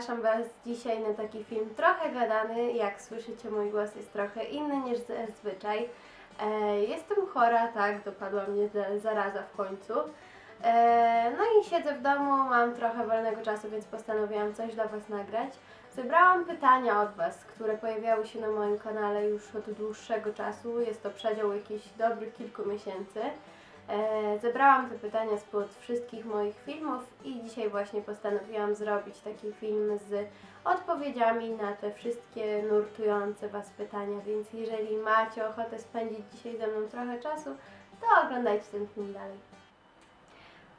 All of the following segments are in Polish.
zapraszam Was dzisiaj na taki film trochę gadany. Jak słyszycie, mój głos jest trochę inny niż zazwyczaj. E, jestem chora, tak, dopadła mnie za- zaraza w końcu. E, no i siedzę w domu, mam trochę wolnego czasu, więc postanowiłam coś dla Was nagrać. Zebrałam pytania od Was, które pojawiały się na moim kanale już od dłuższego czasu. Jest to przedział jakichś dobrych kilku miesięcy. E, zebrałam te pytania spod wszystkich moich filmów i dzisiaj właśnie postanowiłam zrobić taki film z odpowiedziami na te wszystkie nurtujące Was pytania, więc jeżeli macie ochotę spędzić dzisiaj ze mną trochę czasu, to oglądajcie ten film dalej.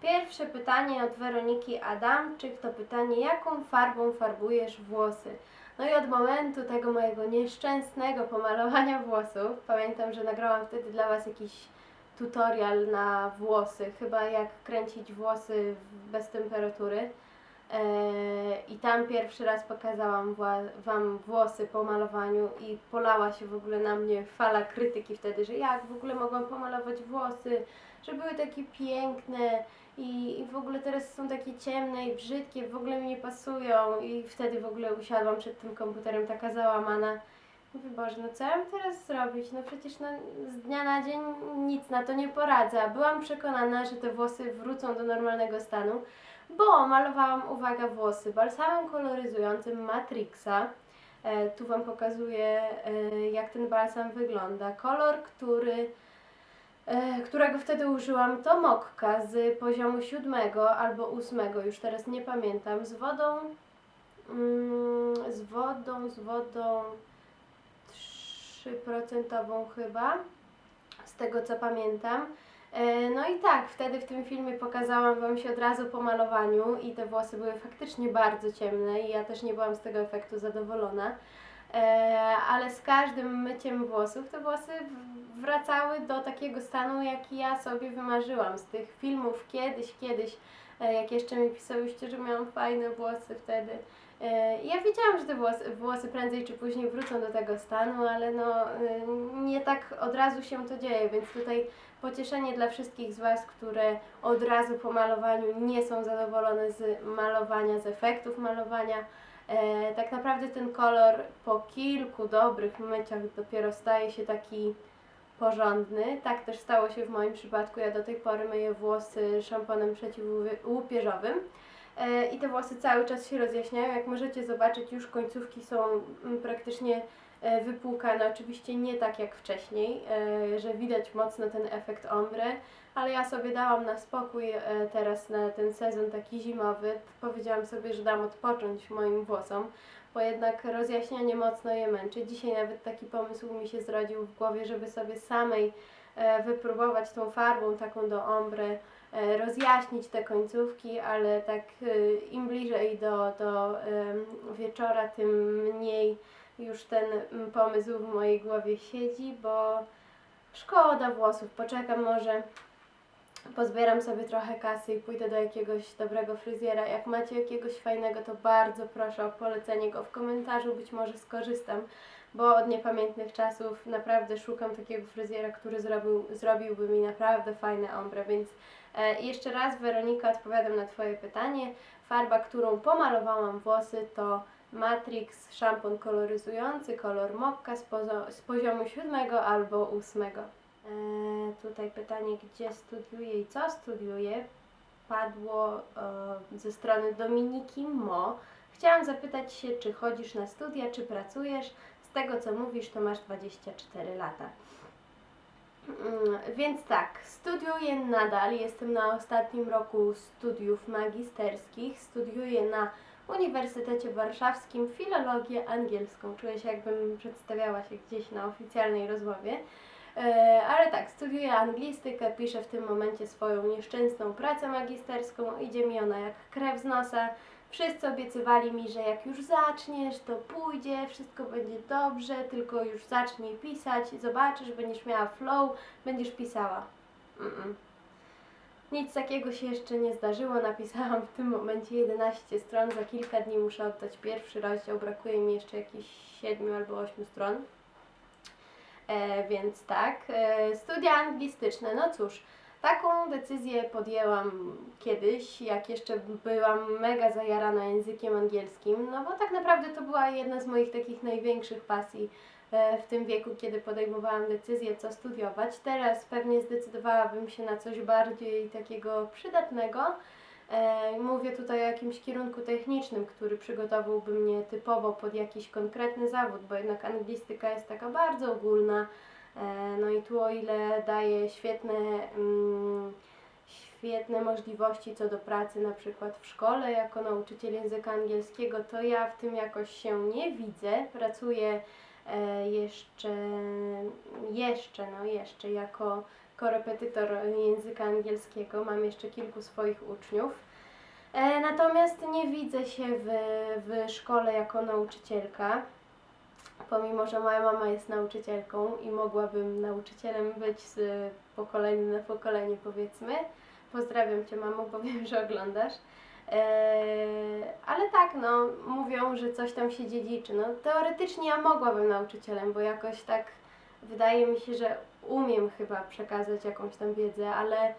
Pierwsze pytanie od Weroniki Adamczyk to pytanie, jaką farbą farbujesz włosy? No i od momentu tego mojego nieszczęsnego pomalowania włosów, pamiętam, że nagrałam wtedy dla Was jakiś tutorial na włosy, chyba jak kręcić włosy bez temperatury. Eee, I tam pierwszy raz pokazałam Wam włosy po malowaniu i polała się w ogóle na mnie fala krytyki wtedy, że jak w ogóle mogłam pomalować włosy, że były takie piękne i, i w ogóle teraz są takie ciemne i brzydkie, w ogóle mi nie pasują i wtedy w ogóle usiadłam przed tym komputerem taka załamana. Mówię, Boże, no co ja mam teraz zrobić? No przecież no, z dnia na dzień nic na to nie poradzę. Byłam przekonana, że te włosy wrócą do normalnego stanu, bo malowałam, uwaga, włosy balsamem koloryzującym Matrixa. E, tu Wam pokazuję, e, jak ten balsam wygląda. Kolor, który, e, którego wtedy użyłam, to mokka z poziomu siódmego albo ósmego, już teraz nie pamiętam, z wodą, mm, z wodą, z wodą 3% chyba, z tego co pamiętam. E, No i tak, wtedy w tym filmie pokazałam Wam się od razu po malowaniu i te włosy były faktycznie bardzo ciemne i ja też nie byłam z tego efektu zadowolona. E, Ale z każdym myciem włosów te włosy wracały do takiego stanu, jaki ja sobie wymarzyłam z tych filmów kiedyś, kiedyś, e, jak jeszcze mi pisałyście, że miałam fajne włosy wtedy. E, Ja wiedziałam, że te włosy, włosy prędzej czy później wrócą do tego stanu, ale no y, nie tak od razu się to dzieje, więc tutaj pocieszenie dla wszystkich z Was, które od razu po malowaniu nie są zadowolone z malowania, z efektów malowania. E, tak naprawdę ten kolor po kilku dobrych myciach dopiero staje się taki porządny. Tak też stało się w moim przypadku. Ja do tej pory myję włosy szamponem przeciwłupieżowym. E, I te włosy cały czas się rozjaśniają. Jak możecie zobaczyć, już końcówki są mm, praktycznie e, wypłukane. Oczywiście nie tak jak wcześniej, e, że widać mocno ten efekt ombre, ale ja sobie dałam na spokój teraz na ten sezon taki zimowy. Powiedziałam sobie, że dam odpocząć moim włosom, bo jednak rozjaśnianie mocno je męczy. Dzisiaj nawet taki pomysł mi się zrodził w głowie, żeby sobie samej wypróbować tą farbą taką do ombre, rozjaśnić te końcówki, ale tak e, im bliżej do, do wieczora, tym mniej już ten pomysł w mojej głowie siedzi, bo szkoda włosów. Poczekam może, pozbieram sobie trochę kasy i pójdę do jakiegoś dobrego fryzjera. Jak macie jakiegoś fajnego, to bardzo proszę o polecenie go w komentarzu, być może skorzystam, bo od niepamiętnych czasów naprawdę szukam takiego fryzjera, który zrobił, zrobiłby mi naprawdę fajne ombre, więc e, jeszcze raz Weronika odpowiadam na Twoje pytanie. Farba, którą pomalowałam włosy to Matrix szampon koloryzujący, kolor mokka z, pozo- z poziomu siódmego albo ósmego. E, tutaj pytanie, gdzie studiuję i co studiuję, padło e, ze strony Dominiki Mo. Chciałam zapytać się, czy chodzisz na studia, czy pracujesz. Z tego co mówisz, to masz 24 lata. Mm, Więc tak, studiuję nadal, jestem na ostatnim roku studiów magisterskich, studiuję na Uniwersytecie Warszawskim filologię angielską. Czuję się jakbym przedstawiała się gdzieś na oficjalnej rozmowie. E, Ale tak, studiuję anglistykę, piszę w tym momencie swoją nieszczęsną pracę magisterską, idzie mi ona jak krew z nosa. Wszyscy obiecywali mi, że jak już zaczniesz, to pójdzie, wszystko będzie dobrze, tylko już zacznij pisać, zobaczysz, będziesz miała flow, będziesz pisała. Mm-mm. Nic takiego się jeszcze nie zdarzyło. Napisałam w tym momencie 11 stron. Za kilka dni muszę oddać pierwszy rozdział. Brakuje mi jeszcze jakichś 7 albo 8 stron. E, więc tak. E, studia anglistyczne. No cóż, Taką decyzję podjęłam kiedyś, jak jeszcze byłam mega zajarana językiem angielskim, no bo tak naprawdę to była jedna z moich takich największych pasji e, w tym wieku, kiedy podejmowałam decyzję, co studiować. Teraz pewnie zdecydowałabym się na coś bardziej takiego przydatnego. E, Mówię tutaj o jakimś kierunku technicznym, który przygotowałby mnie typowo pod jakiś konkretny zawód, bo jednak anglistyka jest taka bardzo ogólna. E, No i tu o ile daje świetne, mm, świetne możliwości co do pracy na przykład w szkole jako nauczyciel języka angielskiego, to ja w tym jakoś się nie widzę. Pracuję e, jeszcze, jeszcze, no jeszcze jako korepetytor języka angielskiego. Mam jeszcze kilku swoich uczniów. E, Natomiast nie widzę się w, w szkole jako nauczycielka pomimo że moja mama jest nauczycielką i mogłabym nauczycielem być z pokolenia na pokolenie, powiedzmy. Pozdrawiam Cię, mamo, bo wiem, że oglądasz. Eee, ale tak, no, mówią, że coś tam się dziedziczy. No, teoretycznie ja mogłabym nauczycielem, bo jakoś tak wydaje mi się, że umiem chyba przekazać jakąś tam wiedzę, ale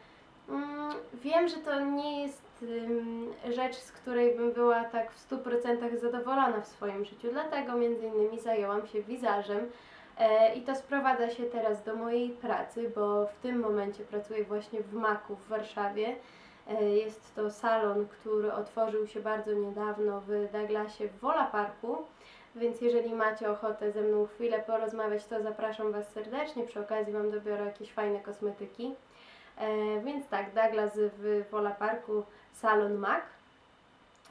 mm, wiem, że to nie jest rzecz, z której bym była tak w 100% zadowolona w swoim życiu. Dlatego między innymi zajęłam się wizażem. E, I to sprowadza się teraz do mojej pracy, bo w tym momencie pracuję właśnie w Maku w Warszawie. E, Jest to salon, który otworzył się bardzo niedawno w Douglasie w Wola Parku. Więc jeżeli macie ochotę ze mną chwilę porozmawiać, to zapraszam Was serdecznie. Przy okazji Wam dobiorę jakieś fajne kosmetyki. E, więc tak, Douglas w Wola Parku, salon MAC.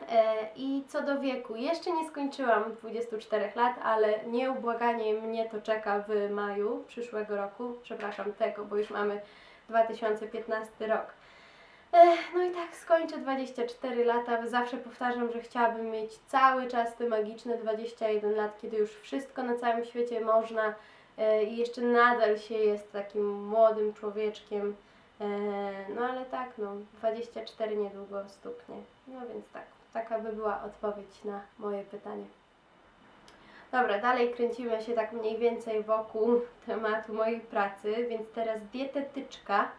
E, I co do wieku, jeszcze nie skończyłam 24 lat, ale nieubłaganie mnie to czeka w maju przyszłego roku, przepraszam tego, bo już mamy 2015 rok. E, No i tak skończę 24 lata. Zawsze powtarzam, że chciałabym mieć cały czas te magiczne 21 lat, kiedy już wszystko na całym świecie można e, i jeszcze nadal się jest takim młodym człowieczkiem. E, No ale tak, no 24 niedługo stuknie. No więc tak, taka by była odpowiedź na moje pytanie. Dobra, dalej kręcimy się tak mniej więcej wokół tematu mojej pracy, więc teraz dietetyczka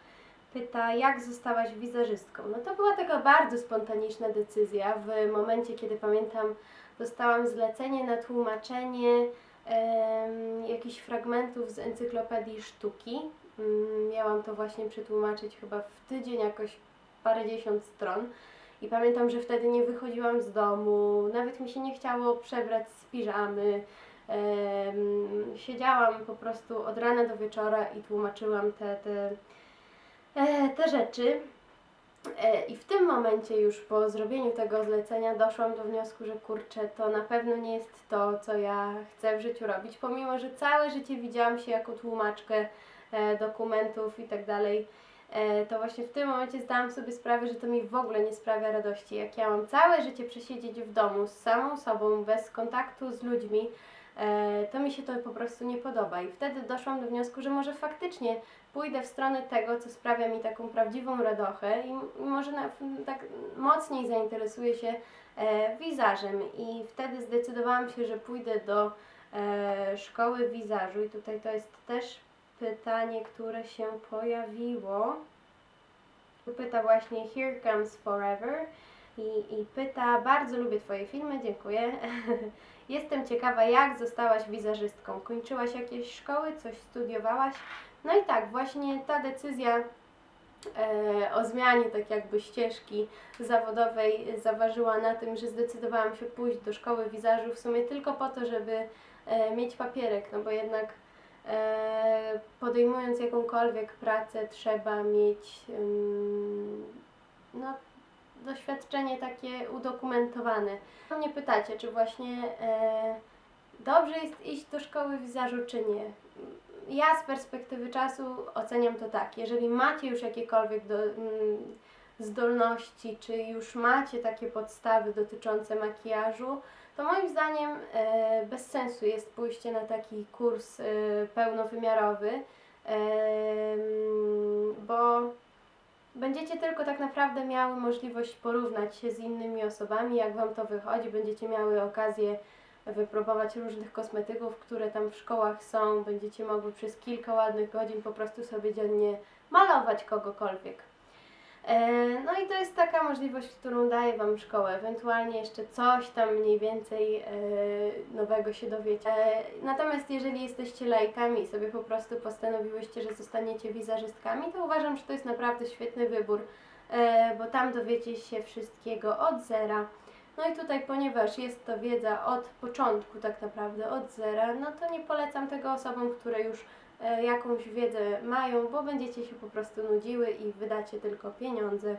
pyta, jak zostałaś wizerzystką. No to była taka bardzo spontaniczna decyzja. W momencie, kiedy pamiętam, dostałam zlecenie na tłumaczenie em, jakichś fragmentów z encyklopedii sztuki. Mm, Miałam to właśnie przetłumaczyć chyba w tydzień, jakoś parędziesiąt stron. I pamiętam, że wtedy nie wychodziłam z domu, nawet mi się nie chciało przebrać z piżamy. Siedziałam po prostu od rana do wieczora i tłumaczyłam te, te, e, te rzeczy. E, I w tym momencie już po zrobieniu tego zlecenia doszłam do wniosku, że kurczę, to na pewno nie jest to, co ja chcę w życiu robić, pomimo, że całe życie widziałam się jako tłumaczkę dokumentów i tak dalej. E, to właśnie w tym momencie zdałam sobie sprawę, że to mi w ogóle nie sprawia radości. Jak ja mam całe życie przesiedzieć w domu z samą sobą, bez kontaktu z ludźmi, e, to mi się to po prostu nie podoba. I wtedy doszłam do wniosku, że może faktycznie pójdę w stronę tego, co sprawia mi taką prawdziwą radochę i, może tak mocniej zainteresuję się e, wizażem. I wtedy zdecydowałam się, że pójdę do e, szkoły wizażu. I tutaj to jest też pytanie, które się pojawiło. Pyta właśnie Here Comes Forever i, i pyta, bardzo lubię Twoje filmy, dziękuję. Jestem ciekawa, jak zostałaś wizerzystką? Kończyłaś jakieś szkoły, coś studiowałaś? No i tak, właśnie ta decyzja e, o zmianie tak jakby ścieżki zawodowej zaważyła na tym, że zdecydowałam się pójść do szkoły wizażu w sumie tylko po to, żeby e, mieć papierek, no bo jednak podejmując jakąkolwiek pracę trzeba mieć no, doświadczenie takie udokumentowane. Mnie pytacie, czy właśnie e, dobrze jest iść do szkoły wizażu, czy nie? Ja z perspektywy czasu oceniam to tak. Jeżeli macie już jakiekolwiek do, zdolności, czy już macie takie podstawy dotyczące makijażu, to moim zdaniem e, bez sensu jest pójście na taki kurs e, pełnowymiarowy, em, bo będziecie tylko tak naprawdę miały możliwość porównać się z innymi osobami, jak Wam to wychodzi, będziecie miały okazję wypróbować różnych kosmetyków, które tam w szkołach są. Będziecie mogły przez kilka ładnych godzin po prostu sobie dziennie malować kogokolwiek. E, No i to jest taka możliwość, którą daje Wam szkoła. Ewentualnie jeszcze coś tam mniej więcej e, nowego się dowiecie. E, Natomiast jeżeli jesteście laikami i sobie po prostu postanowiłyście, że zostaniecie wizerzystkami, to uważam, że to jest naprawdę świetny wybór, bo tam dowiecie się wszystkiego od zera. No i tutaj, ponieważ jest to wiedza od początku tak naprawdę, od zera, no to nie polecam tego osobom, które już jakąś wiedzę mają, bo będziecie się po prostu nudziły i wydacie tylko pieniądze.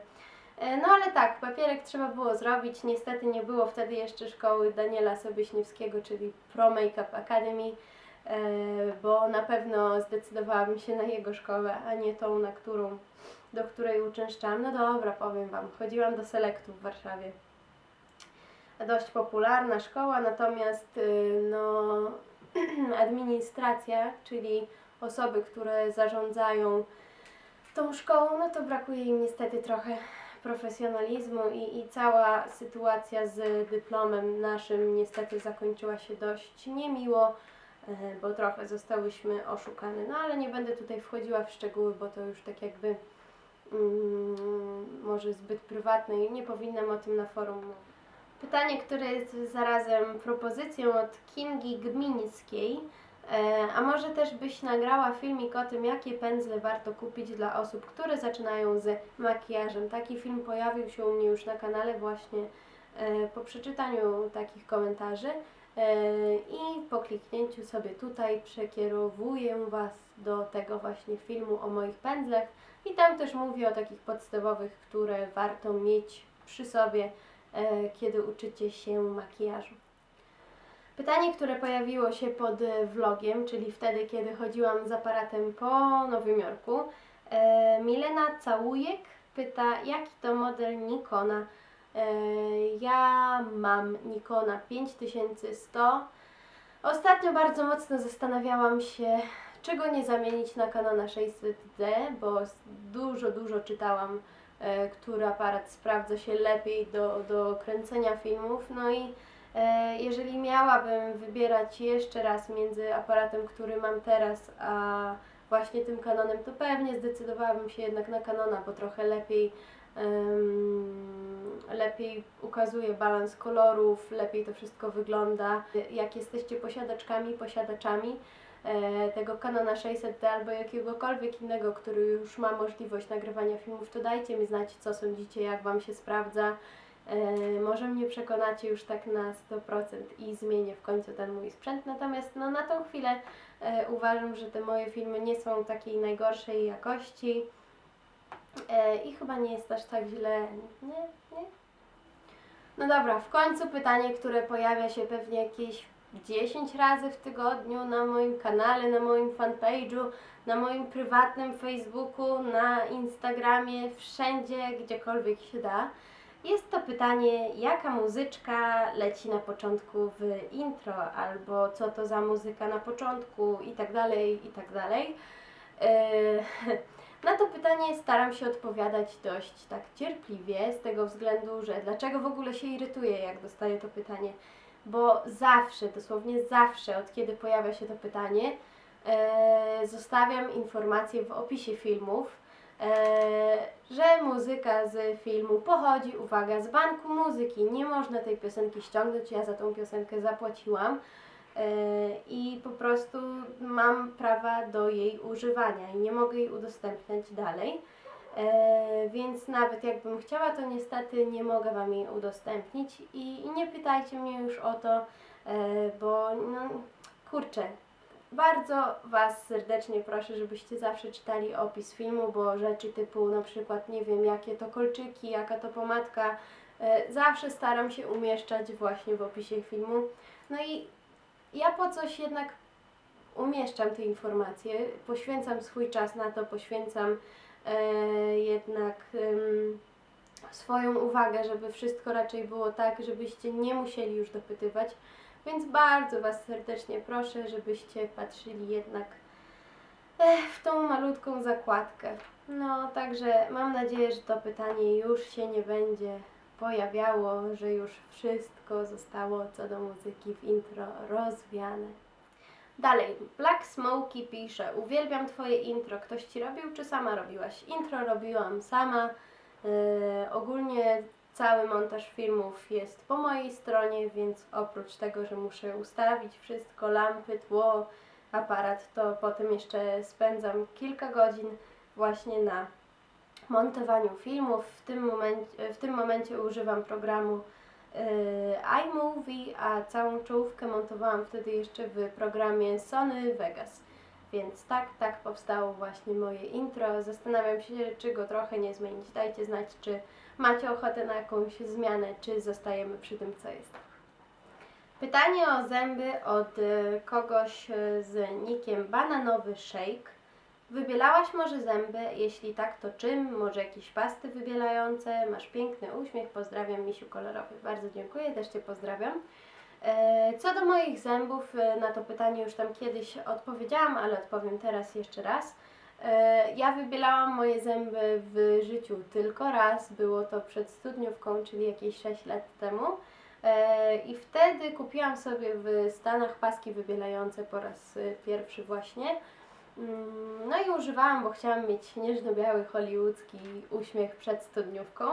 E, No ale tak, papierek trzeba było zrobić. Niestety nie było wtedy jeszcze szkoły Daniela Sobyśniewskiego, czyli Pro Makeup Academy, e, bo na pewno zdecydowałabym się na jego szkołę, a nie tą, na którą, do której uczęszczałam. No dobra, powiem Wam, chodziłam do Selektu w Warszawie. Dość popularna szkoła, natomiast y, no, administracja, czyli osoby, które zarządzają tą szkołą, no to brakuje im niestety trochę profesjonalizmu i, i cała sytuacja z dyplomem naszym niestety zakończyła się dość niemiło, e, bo trochę zostałyśmy oszukane. No ale nie będę tutaj wchodziła w szczegóły, bo to już tak jakby mm, może zbyt prywatne i nie powinnam o tym na forum mówić. Pytanie, które jest zarazem propozycją od Kingi Gmińskiej. E, A może też byś nagrała filmik o tym, jakie pędzle warto kupić dla osób, które zaczynają z makijażem. Taki film pojawił się u mnie już na kanale właśnie e, po przeczytaniu takich komentarzy e, i po kliknięciu sobie tutaj przekierowuję Was do tego właśnie filmu o moich pędzlach i tam też mówię o takich podstawowych, które warto mieć przy sobie, kiedy uczycie się makijażu. Pytanie, które pojawiło się pod e, vlogiem, czyli wtedy, kiedy chodziłam z aparatem po Nowym Jorku. E, Milena Całujek pyta, jaki to model Nikona. E, ja mam Nikona 5100. Ostatnio bardzo mocno zastanawiałam się, czego nie zamienić na Canona 600D, bo dużo, dużo czytałam, który aparat sprawdza się lepiej do, do kręcenia filmów. No i Jeżeli miałabym wybierać jeszcze raz między aparatem, który mam teraz, a właśnie tym Canonem, to pewnie zdecydowałabym się jednak na Canona, bo trochę lepiej, lepiej ukazuje balans kolorów, lepiej to wszystko wygląda. Jak jesteście posiadaczkami, posiadaczami e, tego Canona 600D albo jakiegokolwiek innego, który już ma możliwość nagrywania filmów, to dajcie mi znać, co sądzicie, jak Wam się sprawdza. E, może mnie przekonacie już tak na 100% i zmienię w końcu ten mój sprzęt. Natomiast no, na tą chwilę e, uważam, że te moje filmy nie są takiej najgorszej jakości e, i chyba nie jest aż tak źle. Nie, nie. No dobra, w końcu pytanie, które pojawia się pewnie jakieś 10 razy w tygodniu na moim kanale, na moim fanpage'u, na moim prywatnym Facebooku, na Instagramie, wszędzie, gdziekolwiek się da. Jest to pytanie, jaka muzyczka leci na początku w intro, albo co to za muzyka na początku i tak dalej, i tak dalej. Eee, Na to pytanie staram się odpowiadać dość tak cierpliwie, z tego względu, że dlaczego w ogóle się irytuję, jak dostaję to pytanie, bo zawsze, dosłownie zawsze, od kiedy pojawia się to pytanie, e, zostawiam informacje w opisie filmów, e, że muzyka z filmu pochodzi, uwaga, z banku muzyki. Nie można tej piosenki ściągnąć, ja za tą piosenkę zapłaciłam e, i po prostu mam prawa do jej używania i nie mogę jej udostępniać dalej. E, więc nawet jakbym chciała, to niestety nie mogę Wam jej udostępnić i, i nie pytajcie mnie już o to, e, bo no kurczę, bardzo Was serdecznie proszę, żebyście zawsze czytali opis filmu, bo rzeczy typu na przykład, nie wiem, jakie to kolczyki, jaka to pomadka, e, zawsze staram się umieszczać właśnie w opisie filmu. No i ja po coś jednak umieszczam te informacje, poświęcam swój czas na to, poświęcam e, jednak em, swoją uwagę, żeby wszystko raczej było tak, żebyście nie musieli już dopytywać. Więc bardzo Was serdecznie proszę, żebyście patrzyli jednak eh, w tą malutką zakładkę. No, także mam nadzieję, że to pytanie już się nie będzie pojawiało, że już wszystko zostało co do muzyki w intro rozwiane. Dalej, Black Smokey pisze, uwielbiam Twoje intro, ktoś Ci robił czy sama robiłaś? Intro robiłam sama, yy, ogólnie cały montaż filmów jest po mojej stronie, więc oprócz tego, że muszę ustawić wszystko, lampy, tło, aparat, to potem jeszcze spędzam kilka godzin właśnie na montowaniu filmów. W tym momencie, w tym momencie używam programu yy, iMovie, a całą czołówkę montowałam wtedy jeszcze w programie Sony Vegas. Więc tak, tak powstało właśnie moje intro. Zastanawiam się, czy go trochę nie zmienić. Dajcie znać, czy macie ochotę na jakąś zmianę, czy zostajemy przy tym, co jest. Pytanie o zęby od y, kogoś y, z nickiem Bananowy Shake. Wybielałaś może zęby? Jeśli tak, to czym? Może jakieś pasty wybielające? Masz piękny uśmiech. Pozdrawiam, misiu kolorowy. Bardzo dziękuję, też Cię pozdrawiam. E, Co do moich zębów, e, na to pytanie już tam kiedyś odpowiedziałam, ale odpowiem teraz jeszcze raz. E, Ja wybielałam moje zęby w życiu tylko raz. Było to przed studniówką, czyli jakieś 6 lat temu. E, I wtedy kupiłam sobie w Stanach paski wybielające po raz pierwszy właśnie. Mm, No i używałam, bo chciałam mieć nieżno-biały hollywoodzki uśmiech przed studniówką.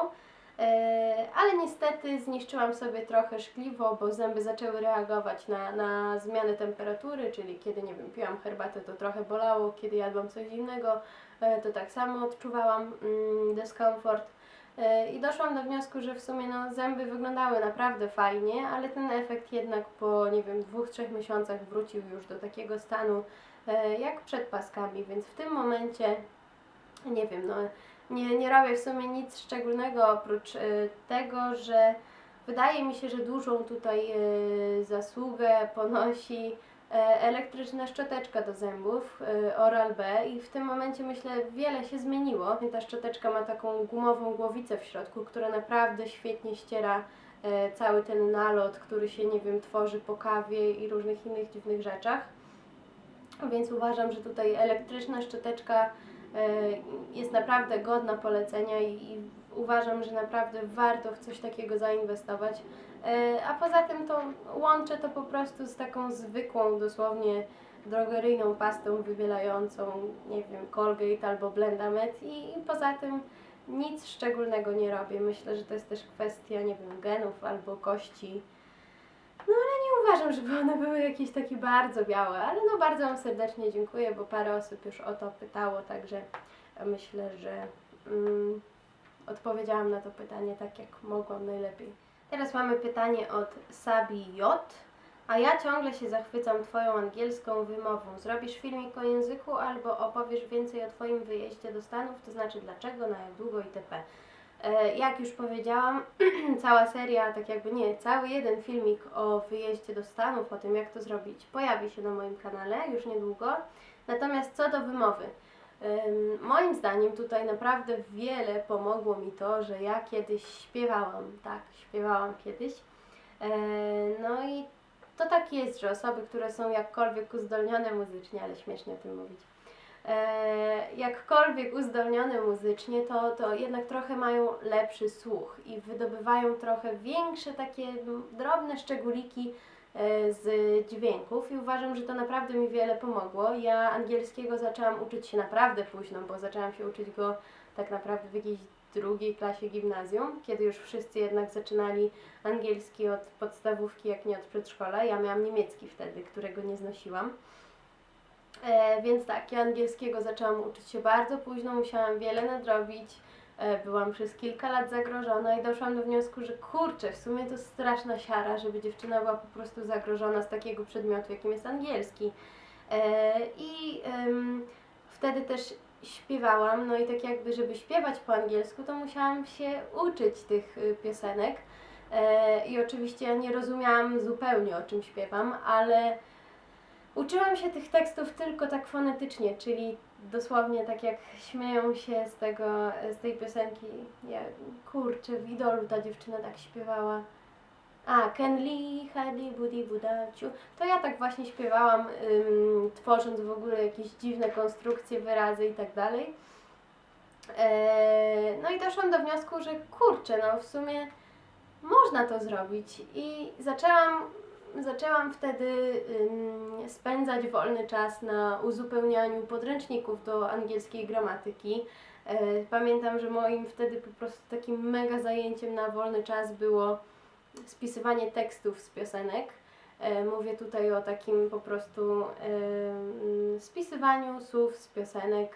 E, Ale niestety zniszczyłam sobie trochę szkliwo, bo zęby zaczęły reagować na, na zmianę temperatury, czyli kiedy, nie wiem, piłam herbatę, to trochę bolało, kiedy jadłam coś innego, e, to tak samo odczuwałam mm, dyskomfort. E, I doszłam do wniosku, że w sumie no, zęby wyglądały naprawdę fajnie, ale ten efekt jednak po, nie wiem, dwóch, trzech miesiącach wrócił już do takiego stanu jak przed paskami, więc w tym momencie, nie wiem, no nie, nie robię w sumie nic szczególnego oprócz e, tego, że wydaje mi się, że dużą tutaj e, zasługę ponosi e, elektryczna szczoteczka do zębów e, Oral-B i w tym momencie myślę wiele się zmieniło. Ta szczoteczka ma taką gumową głowicę w środku, która naprawdę świetnie ściera e, cały ten nalot, który się, nie wiem, tworzy po kawie i różnych innych dziwnych rzeczach. Więc uważam, że tutaj elektryczna szczoteczka jest naprawdę godna polecenia i, i uważam, że naprawdę warto w coś takiego zainwestować. E, A poza tym to łączę to po prostu z taką zwykłą, dosłownie drogeryjną pastą wybielającą, nie wiem, Colgate albo Blendamed i, i poza tym nic szczególnego nie robię. Myślę, że to jest też kwestia, nie wiem, genów albo kości. No ale nie uważam, żeby one były jakieś takie bardzo białe, ale no bardzo Wam serdecznie dziękuję, bo parę osób już o to pytało, także myślę, że mm, odpowiedziałam na to pytanie tak, jak mogłam najlepiej. Teraz mamy pytanie od Sabi J. A ja ciągle się zachwycam Twoją angielską wymową. Zrobisz filmik o języku albo opowiesz więcej o Twoim wyjeździe do Stanów, to znaczy dlaczego, na jak długo itp. E, Jak już powiedziałam, cała seria, tak jakby nie, cały jeden filmik o wyjeździe do Stanów, o tym jak to zrobić, pojawi się na moim kanale już niedługo. Natomiast co do wymowy, ym, moim zdaniem tutaj naprawdę wiele pomogło mi to, że ja kiedyś śpiewałam, tak, śpiewałam kiedyś. E, No i to tak jest, że osoby, które są jakkolwiek uzdolnione muzycznie, ale śmiesznie o tym mówić, jakkolwiek uzdolnione muzycznie, to, to jednak trochę mają lepszy słuch i wydobywają trochę większe takie drobne szczególiki e, z dźwięków i uważam, że to naprawdę mi wiele pomogło. Ja angielskiego zaczęłam uczyć się naprawdę późno, bo zaczęłam się uczyć go tak naprawdę w jakiejś drugiej klasie gimnazjum, kiedy już wszyscy jednak zaczynali angielski od podstawówki, jak nie od przedszkola. Ja miałam niemiecki wtedy, którego nie znosiłam. E, więc tak, ja angielskiego zaczęłam uczyć się bardzo późno, musiałam wiele nadrobić. E, byłam przez kilka lat zagrożona i doszłam do wniosku, że kurczę, w sumie to straszna siara, żeby dziewczyna była po prostu zagrożona z takiego przedmiotu, jakim jest angielski. E, I wtedy też śpiewałam, no i tak jakby, żeby śpiewać po angielsku, to musiałam się uczyć tych y, piosenek. E, I oczywiście ja nie rozumiałam zupełnie o czym śpiewam, ale uczyłam się tych tekstów tylko tak fonetycznie, czyli dosłownie tak jak śmieją się z tego, z tej piosenki. Ja, kurczę, w idolu ta dziewczyna tak śpiewała. A, Ken Lee, Hadi, Budi, Budaciu. To ja tak właśnie śpiewałam, ym, tworząc w ogóle jakieś dziwne konstrukcje, wyrazy i tak dalej. E, no i doszłam do wniosku, że kurczę, no w sumie można to zrobić. I zaczęłam, zaczęłam wtedy ym, spędzać wolny czas na uzupełnianiu podręczników do angielskiej gramatyki. E, Pamiętam, że moim wtedy po prostu takim mega zajęciem na wolny czas było spisywanie tekstów z piosenek. E, Mówię tutaj o takim po prostu spisywaniu słów z piosenek.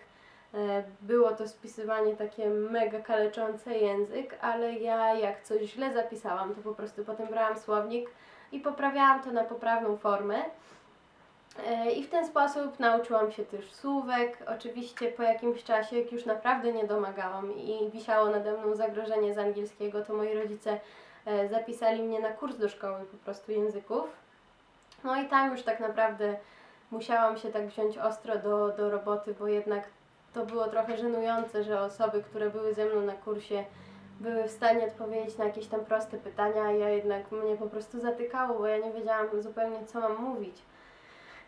E, Było to spisywanie takie mega kaleczące język, ale ja jak coś źle zapisałam, to po prostu potem brałam słownik i poprawiałam to na poprawną formę. E, I w ten sposób nauczyłam się też słówek. Oczywiście po jakimś czasie, jak już naprawdę nie domagałam i wisiało nade mną zagrożenie z angielskiego, to moi rodzice e, zapisali mnie na kurs do szkoły po prostu języków. No i tam już tak naprawdę musiałam się tak wziąć ostro do, do roboty, bo jednak to było trochę żenujące, że osoby, które były ze mną na kursie, były w stanie odpowiedzieć na jakieś tam proste pytania, ja jednak mnie po prostu zatykało, bo ja nie wiedziałam zupełnie, co mam mówić.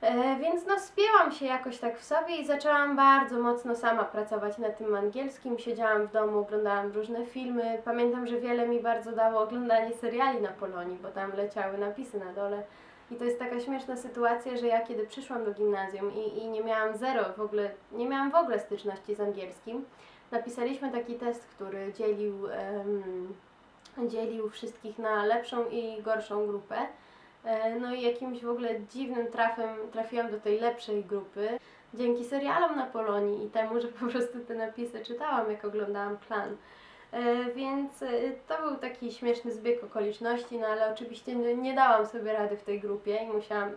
E, więc no spięłam się jakoś tak w sobie i zaczęłam bardzo mocno sama pracować nad tym angielskim. Siedziałam w domu, oglądałam różne filmy. Pamiętam, że wiele mi bardzo dało oglądanie seriali na Polonii, bo tam leciały napisy na dole. I to jest taka śmieszna sytuacja, że ja kiedy przyszłam do gimnazjum i, i nie miałam zero w ogóle, nie miałam w ogóle styczności z angielskim, napisaliśmy taki test, który dzielił, em, dzielił wszystkich na lepszą i gorszą grupę. E, No i jakimś w ogóle dziwnym trafem trafiłam do tej lepszej grupy. Dzięki serialom na Polonii i temu, że po prostu te napisy czytałam, jak oglądałam klan. E, Więc e, to był taki śmieszny zbieg okoliczności, no ale oczywiście nie dałam sobie rady w tej grupie i musiałam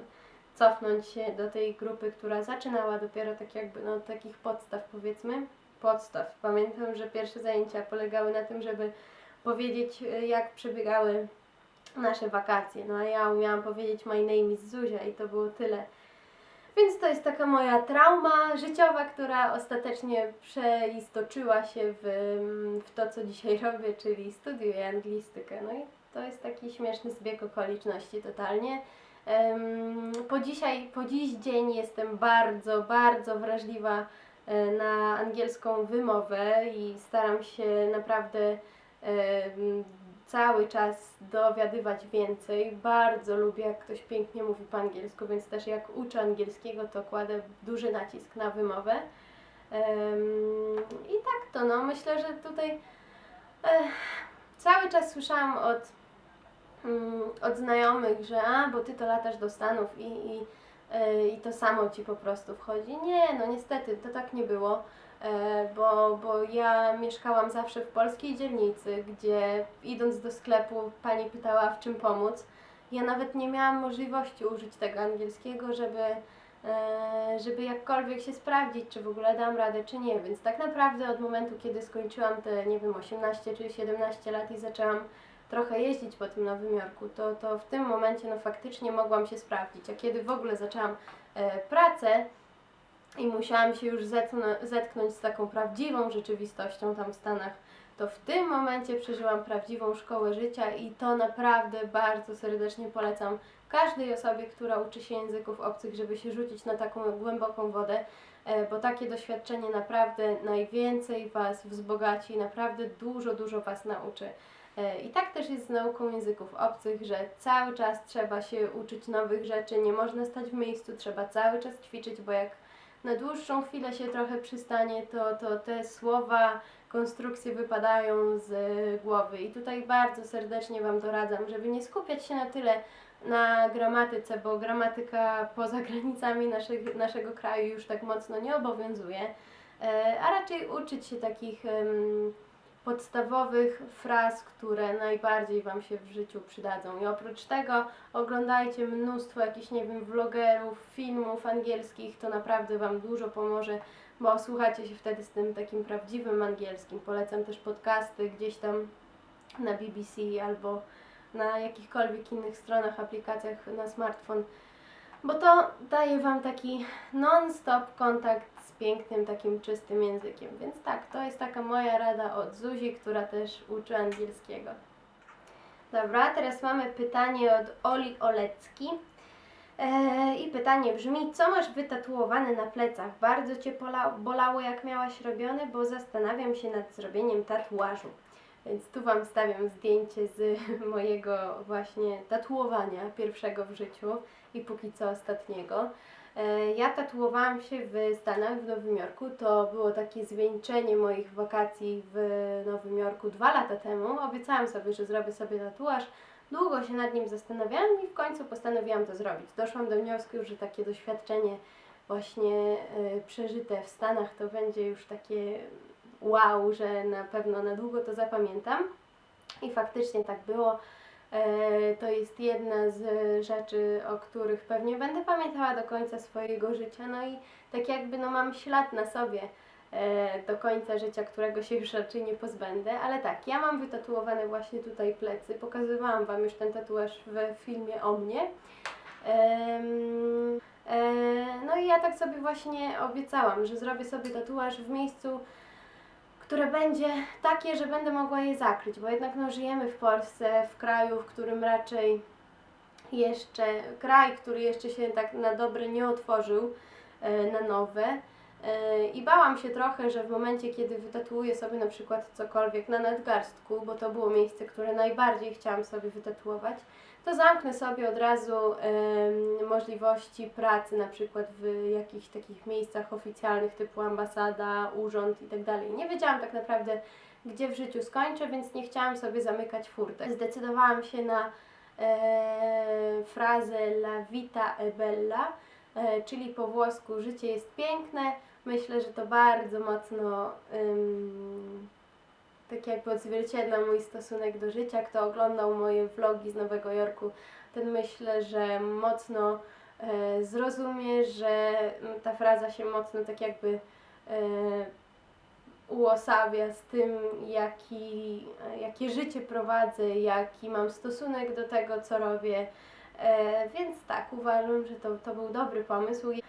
cofnąć się do tej grupy, która zaczynała dopiero tak jakby, no takich podstaw powiedzmy. Podstaw. Pamiętam, że pierwsze zajęcia polegały na tym, żeby powiedzieć, e, jak przebiegały nasze wakacje. No a ja umiałam powiedzieć my name is Zuzia i to było tyle. Więc to jest taka moja trauma życiowa, która ostatecznie przeistoczyła się w, w to, co dzisiaj robię, czyli studiuję anglistykę. No i to jest taki śmieszny zbieg okoliczności totalnie. Em, Po dzisiaj, po dziś dzień jestem bardzo, bardzo wrażliwa na angielską wymowę i staram się naprawdę em, cały czas dowiadywać więcej. Bardzo lubię, jak ktoś pięknie mówi po angielsku, więc też jak uczę angielskiego, to kładę duży nacisk na wymowę. I tak to, no myślę, że tutaj eh, cały czas słyszałam od, mm, od znajomych, że a, bo ty to latasz do Stanów i, i, e, i to samo ci po prostu wchodzi. Nie, no niestety, to tak nie było. E, bo, bo ja mieszkałam zawsze w polskiej dzielnicy, gdzie idąc do sklepu pani pytała w czym pomóc. Ja nawet nie miałam możliwości użyć tego angielskiego, żeby, e, żeby jakkolwiek się sprawdzić, czy w ogóle dam radę, czy nie. Więc tak naprawdę od momentu, kiedy skończyłam te, nie wiem, 18 czy 17 lat i zaczęłam trochę jeździć po tym Nowym Jorku, to, to w tym momencie no faktycznie mogłam się sprawdzić. A kiedy w ogóle zaczęłam e, pracę, i musiałam się już zetknąć z taką prawdziwą rzeczywistością tam w Stanach, to w tym momencie przeżyłam prawdziwą szkołę życia i to naprawdę bardzo serdecznie polecam każdej osobie, która uczy się języków obcych, żeby się rzucić na taką głęboką wodę, e, bo takie doświadczenie naprawdę najwięcej Was wzbogaci, naprawdę dużo, dużo Was nauczy. E, I tak też jest z nauką języków obcych, że cały czas trzeba się uczyć nowych rzeczy, nie można stać w miejscu, trzeba cały czas ćwiczyć, bo jak na dłuższą chwilę się trochę przystanie, to, to te słowa, konstrukcje wypadają z e, głowy. I tutaj bardzo serdecznie Wam doradzam, żeby nie skupiać się na tyle na gramatyce, bo gramatyka poza granicami naszych, naszego kraju już tak mocno nie obowiązuje, e, a raczej uczyć się takich em, podstawowych fraz, które najbardziej Wam się w życiu przydadzą. I oprócz tego oglądajcie mnóstwo jakichś, nie wiem, vlogerów, filmów angielskich, to naprawdę Wam dużo pomoże, bo słuchacie się wtedy z tym takim prawdziwym angielskim. Polecam też podcasty gdzieś tam na BBC albo na jakichkolwiek innych stronach, aplikacjach na smartfon, bo to daje Wam taki non-stop kontakt z pięknym, takim czystym językiem. Więc tak, to jest taka moja rada od Zuzi, która też uczy angielskiego. Dobra, teraz mamy pytanie od Oli Olecki. Eee, I pytanie brzmi, co masz wytatuowane na plecach? Bardzo Cię bolało jak miałaś robione, bo zastanawiam się nad zrobieniem tatuażu. Więc tu Wam stawiam zdjęcie z mojego właśnie tatuowania pierwszego w życiu i póki co ostatniego. E, Ja tatuowałam się w Stanach, w Nowym Jorku. To było takie zwieńczenie moich wakacji w Nowym Jorku dwa lata temu. Obiecałam sobie, że zrobię sobie tatuaż. Długo się nad nim zastanawiałam i w końcu postanowiłam to zrobić. Doszłam do wniosku, że takie doświadczenie właśnie e, przeżyte w Stanach to będzie już takie wow, że na pewno na długo to zapamiętam. I faktycznie tak było. E, To jest jedna z rzeczy, o których pewnie będę pamiętała do końca swojego życia. No i tak jakby no mam ślad na sobie e, do końca życia, którego się już raczej nie pozbędę. Ale tak, ja mam wytatuowane właśnie tutaj plecy. Pokazywałam Wam już ten tatuaż w filmie o mnie. E, No i ja tak sobie właśnie obiecałam, że zrobię sobie tatuaż w miejscu, które będzie takie, że będę mogła je zakryć, bo jednak no, żyjemy w Polsce, w kraju, w którym raczej jeszcze, kraj, który jeszcze się tak na dobre nie otworzył e, na nowe. E, I bałam się trochę, że w momencie, kiedy wytatuuję sobie na przykład cokolwiek na nadgarstku, bo to było miejsce, które najbardziej chciałam sobie wytatuować, to zamknę sobie od razu em, możliwości pracy na przykład w jakichś takich miejscach oficjalnych typu ambasada, urząd i tak. Nie wiedziałam tak naprawdę, gdzie w życiu skończę, więc nie chciałam sobie zamykać furtek. Zdecydowałam się na e, frazę La vita è bella, e, czyli po włosku życie jest piękne. Myślę, że to bardzo mocno em, tak jakby odzwierciedla mój stosunek do życia. Kto oglądał moje vlogi z Nowego Jorku, ten myślę, że mocno e, zrozumie, że ta fraza się mocno tak jakby e, uosabia z tym, jaki, e, jakie życie prowadzę, jaki mam stosunek do tego, co robię. E, więc tak, uważam, że to, to był dobry pomysł. E,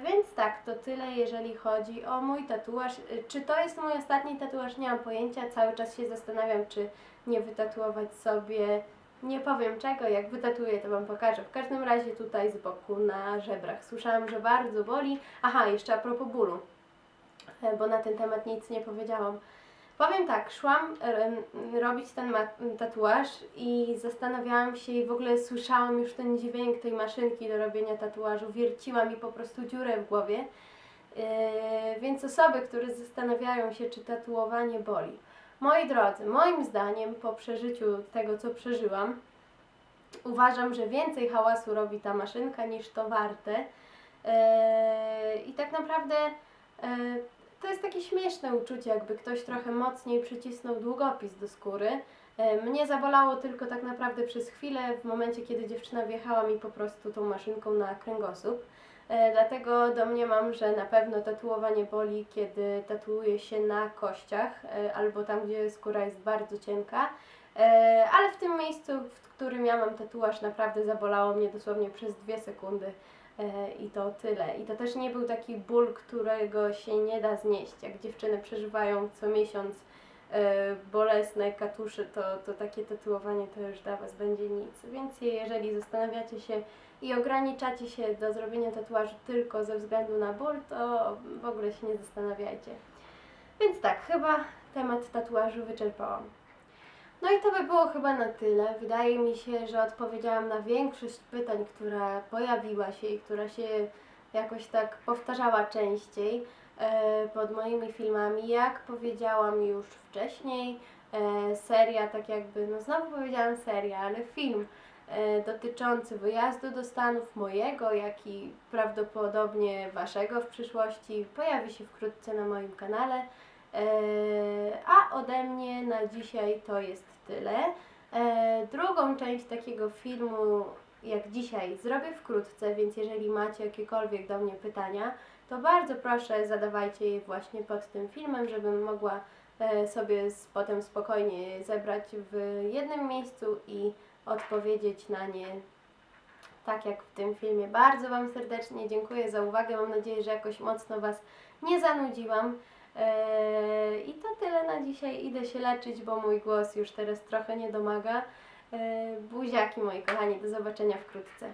więc tak, to tyle, jeżeli chodzi o mój tatuaż. E, Czy to jest mój ostatni tatuaż? Nie mam pojęcia. Cały czas się zastanawiam, czy nie wytatuować sobie. Nie powiem czego, jak wytatuję, to Wam pokażę. W każdym razie tutaj z boku na żebrach. Słyszałam, że bardzo boli. Aha, jeszcze a propos bólu, e, bo na ten temat nic nie powiedziałam. Powiem tak, szłam em, robić ten tatuaż i zastanawiałam się i w ogóle słyszałam już ten dźwięk tej maszynki do robienia tatuażu. Wierciła mi po prostu dziurę w głowie. Yy, więc osoby, które zastanawiają się, czy tatuowanie boli. Moi drodzy, moim zdaniem po przeżyciu tego, co przeżyłam, uważam, że więcej hałasu robi ta maszynka niż to warte. Yy, I tak naprawdę to jest takie śmieszne uczucie, jakby ktoś trochę mocniej przycisnął długopis do skóry. E, Mnie zabolało tylko tak naprawdę przez chwilę, w momencie kiedy dziewczyna wjechała mi po prostu tą maszynką na kręgosłup. E, Dlatego domniemam, że na pewno tatuowanie boli, kiedy tatuuje się na kościach e, albo tam, gdzie skóra jest bardzo cienka. Ale w tym miejscu, w którym ja mam tatuaż, naprawdę zabolało mnie dosłownie przez dwie sekundy. E, I to tyle. I to też nie był taki ból, którego się nie da znieść. Jak dziewczyny przeżywają co miesiąc e, bolesne katusze, to, to takie tatuowanie to już dla Was będzie nic. Więc jeżeli zastanawiacie się i ograniczacie się do zrobienia tatuażu tylko ze względu na ból, to w ogóle się nie zastanawiajcie. Więc tak, chyba temat tatuażu wyczerpałam. No i to by było chyba na tyle. Wydaje mi się, że odpowiedziałam na większość pytań, która pojawiła się i która się jakoś tak powtarzała częściej e, pod moimi filmami. Jak powiedziałam już wcześniej, e, seria, tak jakby, no znowu powiedziałam seria, ale film e, dotyczący wyjazdu do Stanów mojego, jak i prawdopodobnie Waszego w przyszłości pojawi się wkrótce na moim kanale. E, A ode mnie na dzisiaj to jest tyle. E, Drugą część takiego filmu, jak dzisiaj, zrobię wkrótce, więc jeżeli macie jakiekolwiek do mnie pytania, to bardzo proszę zadawajcie je właśnie pod tym filmem, żebym mogła e, sobie potem spokojnie zebrać w jednym miejscu i odpowiedzieć na nie tak jak w tym filmie. Bardzo Wam serdecznie dziękuję za uwagę. Mam nadzieję, że jakoś mocno Was nie zanudziłam. Eee, I to tyle na dzisiaj. Idę się leczyć, bo mój głos już teraz trochę nie domaga. Eee, Buziaki moi kochani, do zobaczenia wkrótce.